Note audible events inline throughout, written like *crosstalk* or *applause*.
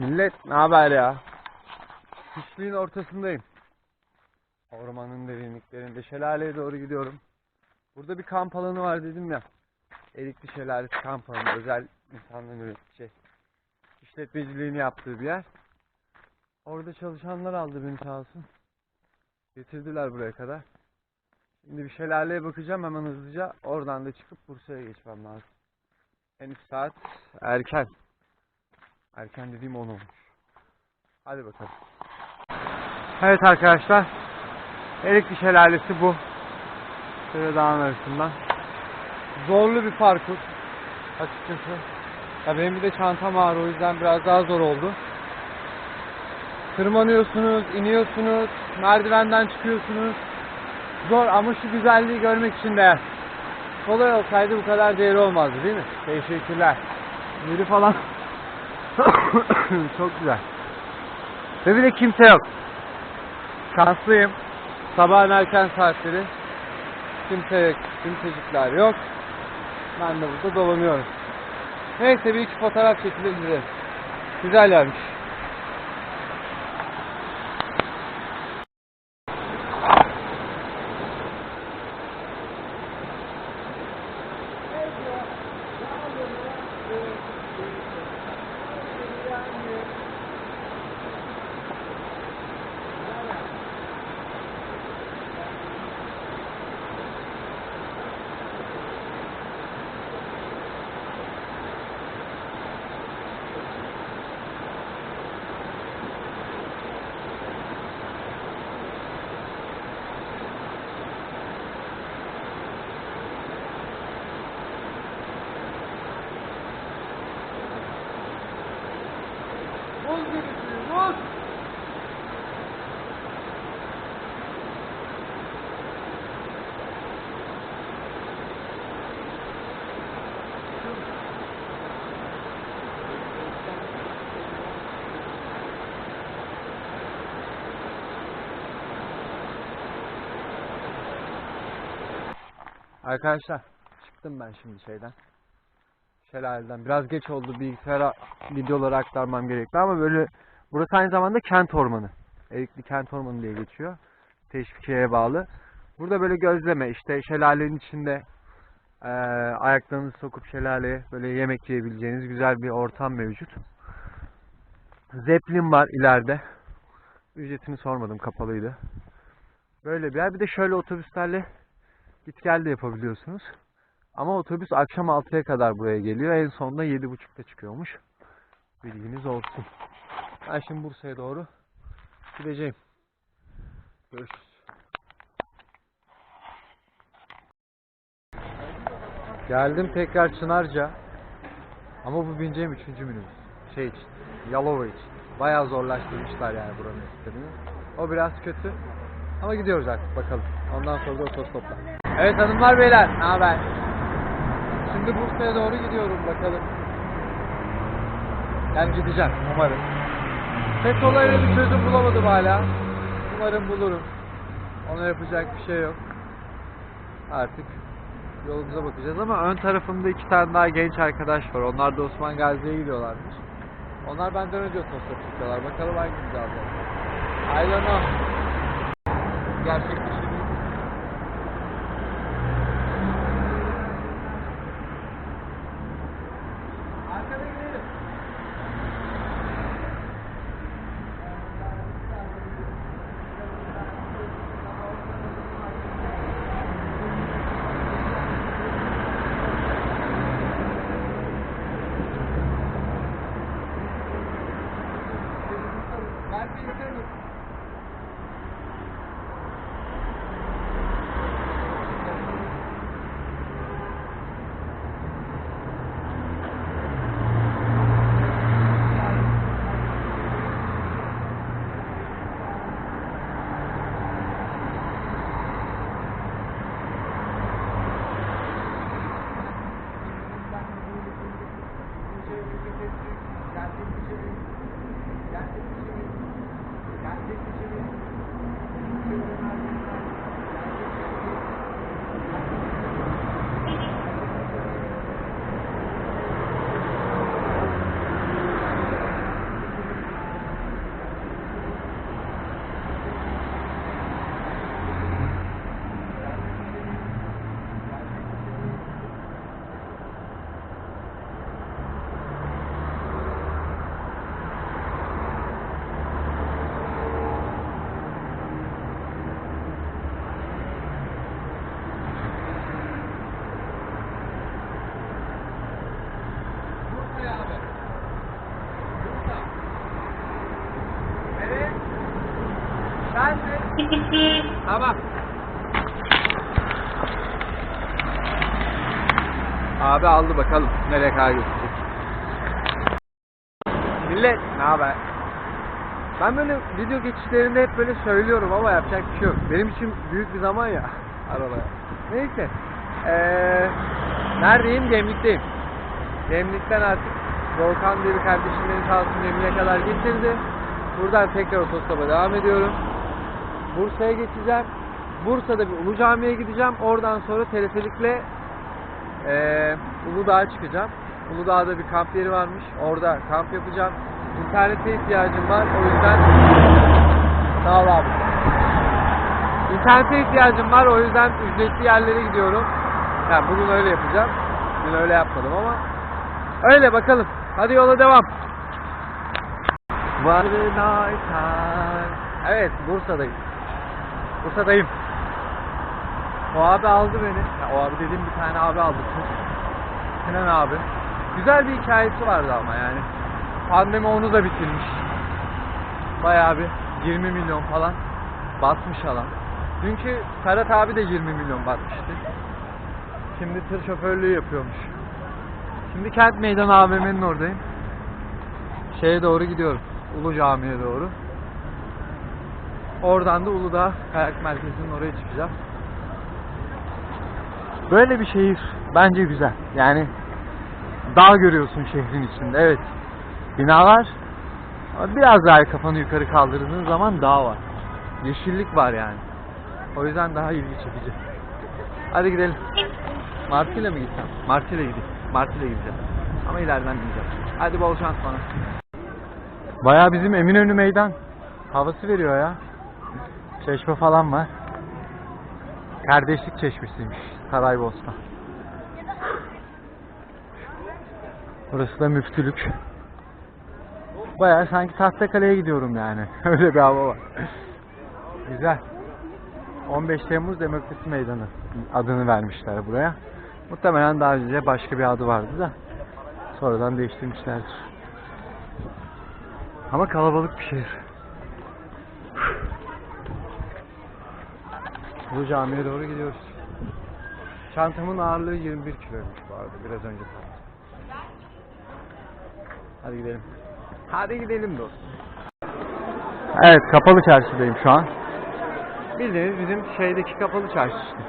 Millet ne haber ya? Kışlığın ortasındayım. Ormanın derinliklerinde şelaleye doğru gidiyorum. Burada bir kamp alanı var dedim ya. Erikli Şelalesi kamp alanı. Özel insanların üreteceği. işletmeciliğini yaptığı bir yer. Orada çalışanlar aldı beni sağ olsun. Getirdiler buraya kadar. Şimdi bir şelaleye bakacağım hemen hızlıca. Oradan da çıkıp Bursa'ya geçmem lazım. Henüz saat erken. Erken dediğim 10 olmuş. Hadi bakalım. Evet arkadaşlar. Erikli Şelalesi bu. Şöyle dağın arasından. Zorlu bir parkur. Açıkçası. Ya benim bir de çantam ağır o yüzden biraz daha zor oldu. Tırmanıyorsunuz, iniyorsunuz, merdivenden çıkıyorsunuz. Zor ama şu güzelliği görmek için değer. Kolay olsaydı bu kadar değeri olmazdı değil mi? Teşekkürler. Yeri falan *coughs* çok güzel. Ve bir de kimse yok. Şanslıyım. Sabahın erken saatleri. Kimse yok. Kimsecikler yok. Ben de burada dolanıyorum. Neyse bir iki fotoğraf çekilir gidelim. Güzel yermiş. Arkadaşlar çıktım ben şimdi şeyden. Şelaleden. Biraz geç oldu bilgisayara videoları aktarmam gerekti ama böyle burası aynı zamanda kent ormanı. Erikli kent ormanı diye geçiyor. Teşvikiye'ye bağlı. Burada böyle gözleme işte şelalenin içinde eee ayaklarınızı sokup şelaleye böyle yemek yiyebileceğiniz güzel bir ortam mevcut. Zeplin var ileride. Ücretini sormadım kapalıydı. Böyle bir yer. Bir de şöyle otobüslerle git gel de yapabiliyorsunuz. Ama otobüs akşam 6'ya kadar buraya geliyor. En sonunda 7.30'da çıkıyormuş. Bilginiz olsun. Ben şimdi Bursa'ya doğru gideceğim. Görüşürüz. Geldim tekrar Çınarca. Ama bu bineceğim üçüncü minibüs. Şey için, Yalova için. Bayağı zorlaştırmışlar yani buranın sistemini. O biraz kötü. Ama gidiyoruz artık bakalım. Ondan sonra da otostopla. Evet hanımlar beyler, ne haber? Şimdi Bursa'ya doğru gidiyorum bakalım. Yani gideceğim umarım. Ses olayına bir çözüm bulamadım hala. Umarım bulurum. Ona yapacak bir şey yok. Artık yolumuza bakacağız ama ön tarafımda iki tane daha genç arkadaş var. Onlar da Osman Gazi'ye gidiyorlarmış. Onlar benden önce otostop çıkıyorlar. Bakalım hangimizi alacağız. I don't know. You got 60 Abi aldı bakalım nereye kadar götürecek. Millet ne haber? Ben böyle video geçişlerinde hep böyle söylüyorum ama yapacak bir şey yok. Benim için büyük bir zaman ya *laughs* arabaya. Neyse. Ee, neredeyim? Gemlik'teyim. Gemlik'ten artık Volkan diye bir kardeşim beni sağ olsun Gemlik'e kadar getirdi. Buradan tekrar otostopa devam ediyorum. Bursa'ya geçeceğim. Bursa'da bir Ulu Cami'ye gideceğim. Oradan sonra teleferikle eee Uludağ'a çıkacağım. Uludağ'da bir kamp yeri varmış. Orada kamp yapacağım. İnternete ihtiyacım var. O yüzden sağ ol abi. İnternete ihtiyacım var. O yüzden ücretli yerlere gidiyorum. Yani bugün öyle yapacağım. Dün öyle yapmadım ama öyle bakalım. Hadi yola devam. Evet Bursa'dayım. Bursa'dayım. O abi aldı beni. Ya, o abi dediğim bir tane abi aldı. Sinan abi. Güzel bir hikayesi vardı ama yani. Pandemi onu da bitirmiş. Bayağı bir 20 milyon falan batmış alan. Dünkü Ferhat abi de 20 milyon batmıştı. Şimdi tır şoförlüğü yapıyormuş. Şimdi Kent Meydanı AVM'nin oradayım. Şeye doğru gidiyorum. Ulu Cami'ye doğru. Oradan da Uludağ Kayak Merkezi'nin oraya çıkacağım. Böyle bir şehir bence güzel. Yani dağ görüyorsun şehrin içinde. Evet. Binalar biraz daha kafanı yukarı kaldırdığın zaman dağ var. Yeşillik var yani. O yüzden daha ilgi çekici. Hadi gidelim. Martı ile mi gitsem? Martı gideyim. Martı gideceğim. Ama ileriden gideceğim. Hadi bol şans bana. Baya bizim Eminönü meydan havası veriyor ya. Çeşme falan var. Kardeşlik çeşmesiymiş. Saraybosna. Burası da müftülük. Baya sanki Tahtakale'ye gidiyorum yani. *laughs* Öyle bir hava var. Güzel. 15 Temmuz Demokrasi Meydanı adını vermişler buraya. Muhtemelen daha önce başka bir adı vardı da sonradan değiştirmişlerdir. Ama kalabalık bir şehir. Bu camiye doğru gidiyoruz. Çantamın ağırlığı 21 kiloymuş bu arada biraz önce falan. Hadi gidelim. Hadi gidelim dostum. Evet kapalı çarşıdayım şu an. Bildiğiniz bizim şeydeki kapalı çarşı işte.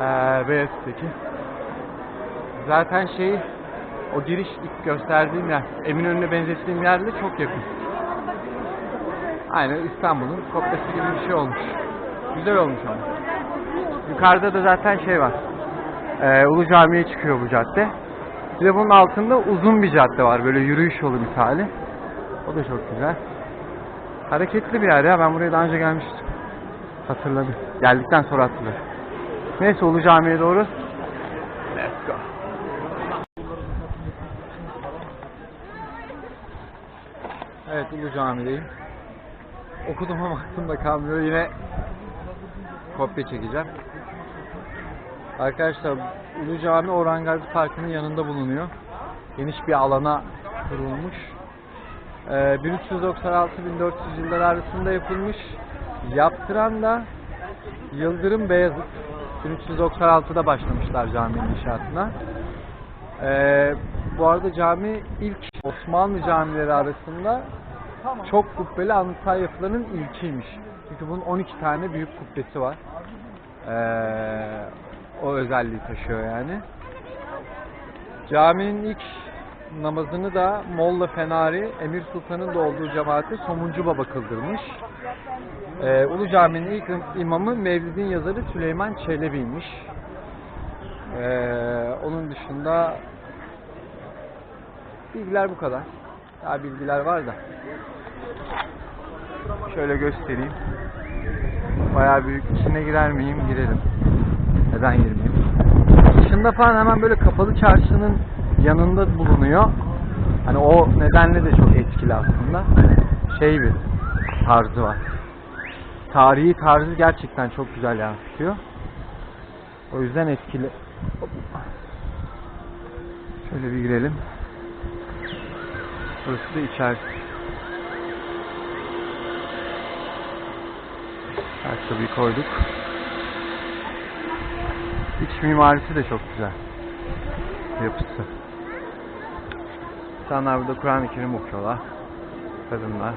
Ee, Beyazıt'taki. Zaten şey o giriş ilk gösterdiğim yer Eminönü'ne benzettiğim yerle çok yakın. Aynen İstanbul'un kopyası gibi bir şey olmuş. Güzel olmuş ama. Yukarıda da zaten şey var. Ee, Ulu Cami'ye çıkıyor bu cadde. Bir de bunun altında uzun bir cadde var. Böyle yürüyüş yolu misali. O da çok güzel. Hareketli bir yer ya. Ben buraya daha önce gelmiştim. Hatırladım. Geldikten sonra hatırladım. Neyse Ulu Cami'ye doğru. Let's go. Evet Ulu Cami'deyim. Okudum ama aklımda kalmıyor. Yine kopya çekeceğim. Arkadaşlar Ulu Cami Orhan Gazi Parkı'nın yanında bulunuyor. Geniş bir alana kurulmuş. Ee, 1396-1400 yıllar arasında yapılmış. Yaptıran da Yıldırım Beyazıt. 1396'da başlamışlar caminin inşaatına. Ee, bu arada cami ilk Osmanlı camileri arasında çok kubbeli anıtsal yapıların ilkiymiş. Çünkü bunun 12 tane büyük kubbesi var. Ee, o özelliği taşıyor yani. Caminin ilk namazını da Molla Fenari, Emir Sultan'ın da olduğu cemaati Somuncu Baba kıldırmış. Ee, Ulu Cami'nin ilk imamı Mevlid'in yazarı Süleyman Çelebi'ymiş. Ee, onun dışında bilgiler bu kadar. Daha bilgiler var da. Şöyle göstereyim. Bayağı büyük. İçine girer miyim? Girerim. Neden girmeyeyim? Dışında falan hemen böyle kapalı çarşının yanında bulunuyor. Hani o nedenle de çok etkili aslında. Şey bir tarzı var. Tarihi tarzı gerçekten çok güzel yansıtıyor. O yüzden etkili. Şöyle bir girelim. Burası da içerisi. Ayakkabıyı koyduk. İç mimarisi de çok güzel. Yapısı. İnsanlar burada Kur'an-ı Kerim okuyorlar. Kadınlar.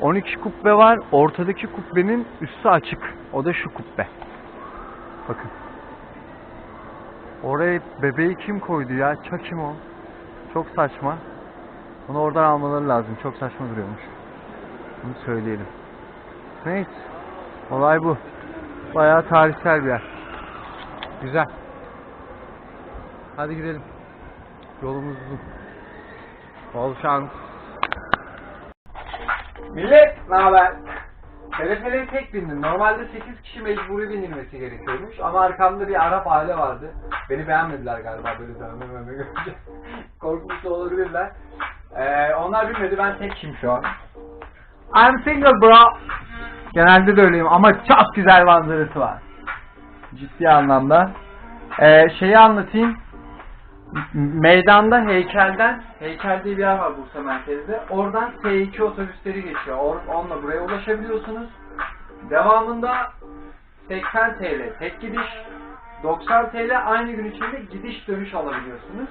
12 kubbe var. Ortadaki kubbenin üstü açık. O da şu kubbe. Bakın. Oraya bebeği kim koydu ya? Çakim o. Çok saçma. Bunu oradan almaları lazım. Çok saçma duruyormuş. Bunu söyleyelim. Neyse. Olay bu. Bayağı tarihsel bir yer. Güzel. Hadi gidelim. Yolumuz uzun. Bol şans. Millet ne haber? Telefereye tek bindim. Normalde 8 kişi mecburi binilmesi gerekiyormuş. Ama arkamda bir Arap aile vardı. Beni beğenmediler galiba böyle dövme mövme görünce. Korkmuş da olabilirler. Ee, onlar bilmedi. Ben tek kim şu an. I'm single bro. Genelde de öyleyim ama çok güzel manzarası var. Ciddi anlamda. Ee, şeyi anlatayım. Meydanda heykelden, heykel diye bir yer var Bursa merkezde. Oradan T2 otobüsleri geçiyor. Or- onunla buraya ulaşabiliyorsunuz. Devamında 80 TL tek gidiş, 90 TL aynı gün içinde gidiş dönüş alabiliyorsunuz.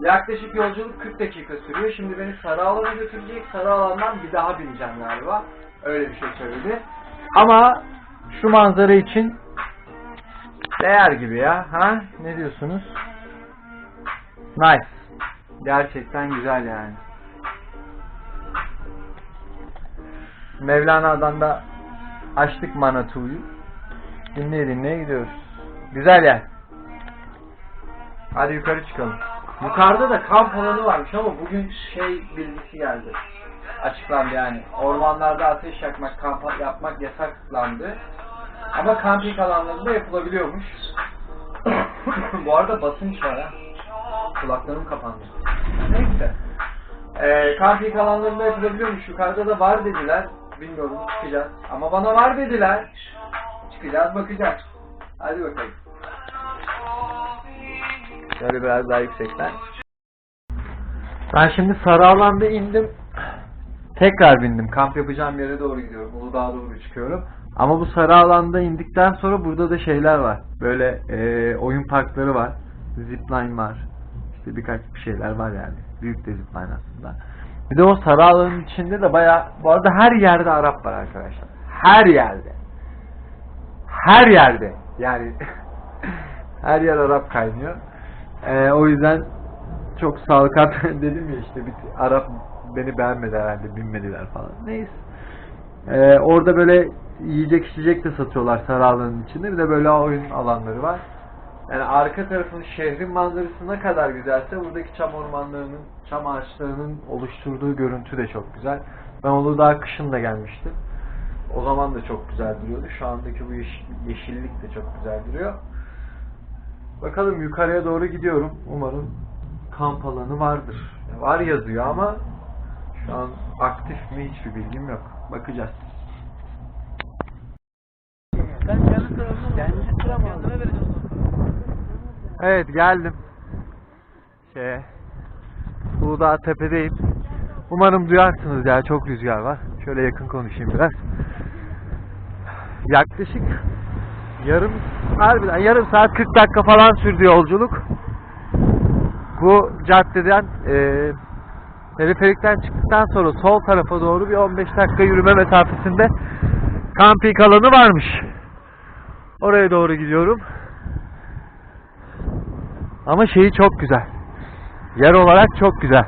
Yaklaşık yolculuk 40 dakika sürüyor. Şimdi beni Sarıalan'a götürecek. Sarıalan'dan bir daha bineceğim galiba. Öyle bir şey söyledi. Ama şu manzara için değer gibi ya. Ha? Ne diyorsunuz? Nice. Gerçekten güzel yani. Mevlana'dan da açtık Manatu'yu. Dinleye dinleye gidiyoruz. Güzel yer. Hadi yukarı çıkalım. Yukarıda da kamp alanı varmış ama bugün şey bilgisi geldi. Açıklandı yani. Ormanlarda ateş yakmak, kamp yapmak yasaklandı. Ama kamping alanlarında yapılabiliyormuş. *coughs* Bu arada basınç var ha. Kulaklarım kapandı. Neyse. Ee, kamping alanlarında yapılabiliyormuş. Yukarıda da var dediler. Bilmiyorum çıkacağız. Ama bana var dediler. Çıkacağız bakacağız. Hadi bakalım. Şöyle biraz daha yüksekten. Ben şimdi Sarıalan'da indim. Tekrar bindim. Kamp yapacağım yere doğru gidiyorum. Uludağ'a doğru çıkıyorum. Ama bu Sarıalan'da indikten sonra burada da şeyler var. Böyle eee, oyun parkları var. Zipline var. İşte birkaç bir şeyler var yani. Büyük de zipline aslında. Bir de o Sarıalan'ın içinde de baya... Bu arada her yerde Arap var arkadaşlar. Her yerde. Her yerde. Yani *laughs* her yer Arap kaynıyor. Eee, o yüzden çok sağlıklı *laughs* dedim ya işte bir Arap beni beğenmedi herhalde binmediler falan. Neyse. Ee, orada böyle yiyecek içecek de satıyorlar Sarıalan'ın içinde. Bir de böyle oyun alanları var. Yani arka tarafın şehrin manzarası ne kadar güzelse buradaki çam ormanlarının, çam ağaçlarının oluşturduğu görüntü de çok güzel. Ben Uludağ kışın da gelmiştim. O zaman da çok güzel duruyordu. Şu andaki bu yeş- yeşillik de çok güzel duruyor. Bakalım yukarıya doğru gidiyorum. Umarım kamp alanı vardır. Var yazıyor ama şu an aktif mi hiçbir bilgim yok. Bakacağız. Ben kendi sıramı kendi sıramı kendime vereceğim Evet geldim. Şeye. Uludağ tepedeyim. Umarım duyarsınız ya çok rüzgar var. Şöyle yakın konuşayım biraz. Yaklaşık yarım harbiden yarım saat 40 dakika falan sürdü yolculuk. Bu caddeden e, teleferikten çıktıktan sonra sol tarafa doğru bir 15 dakika yürüme mesafesinde kamping alanı varmış. Oraya doğru gidiyorum. Ama şeyi çok güzel. Yer olarak çok güzel.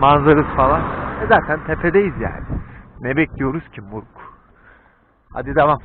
Manzarası falan. E zaten tepedeyiz yani. Ne bekliyoruz ki Murk? Hadi devam.